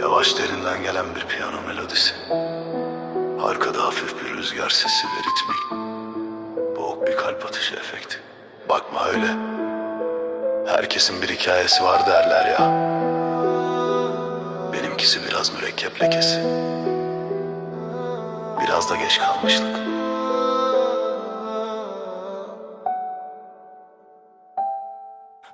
Yavaş derinden gelen bir piyano melodisi. Arkada hafif bir rüzgar sesi ve ritmik. Boğuk bir kalp atışı efekti. Bakma öyle. Herkesin bir hikayesi var derler ya. Benimkisi biraz mürekkep lekesi. Biraz da geç kalmışlık.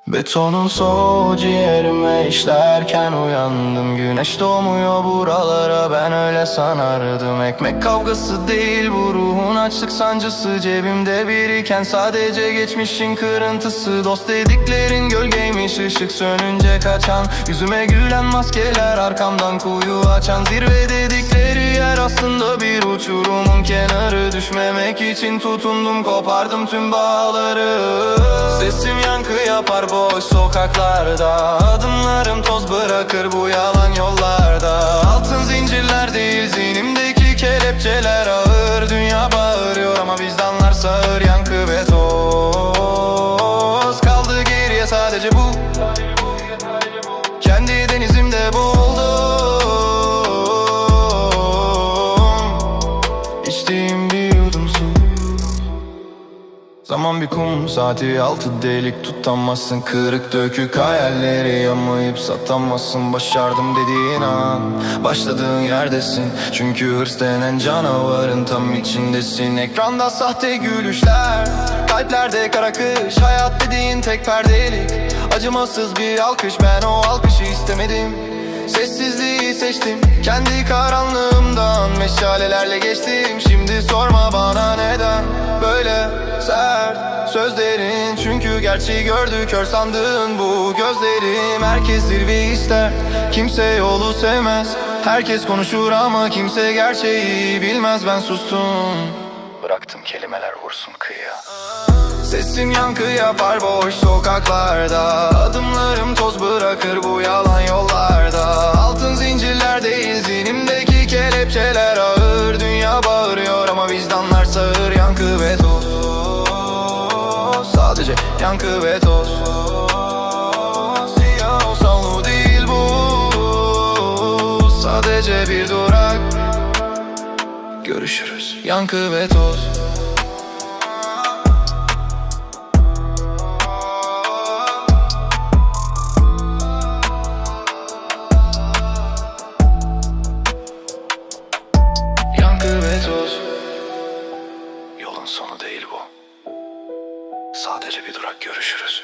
Betonun soğuğu ciğerime işlerken uyandım. Güneş doğmuyor buralara ben öyle sanardım. Ekmek kavgası değil bu ruhun açlık sancısı. Cebimde biriken sadece geçmişin kırıntısı. Dost dediklerin gölgeymiş ışık sönünce kaçan. Yüzüme gülen maskeler arkamdan kuyu açan. Zirve dedikleri yer aslında bir uçurumun kenarı. Düşmemek için tutundum kopardım tüm bağları. Sesim yankı yapar boş sokaklarda. Adımlarım toz bırakır bu yalan yollarda. Altın zincirler değil zihnimdeki kelepçeler ağır. Dünya bağırıyor ama vicdanlar sağır Bir kum. Saati altı delik tutamazsın. Kırık dökük hayalleri yamayıp satamazsın. Başardım dediğin an başladığın yerdesin. Çünkü hırs denen canavarın tam içindesin. Ekranda sahte gülüşler kalplerde kara kış. Hayat dediğin tek perdelik acımasız bir alkış. Ben o alkışı istemedim Sessizliği seçtim. Kendi karanlığımdan Meşalelerle geçtim. Şimdi sorma bana neden Böyle sert sözlerin Çünkü gerçeği gördü Kör sandığın bu gözlerim. Herkes zirve ister Kimse yolu sevmez. Herkes konuşur ama kimse gerçeği bilmez. Ben sustum. Bıraktım kelimeler vursun kıyıya. Sesim yankı yapar boş sokaklarda. Adımlarım toz bırakır bu yalan yollarda yankı ve toz. Siyah osanlı değil bu. Sadece bir durak. Görüşürüz. Yankı ve toz. Yankı ve toz. Yolun sonu değil bu. Sadece bir durak görüşürüz.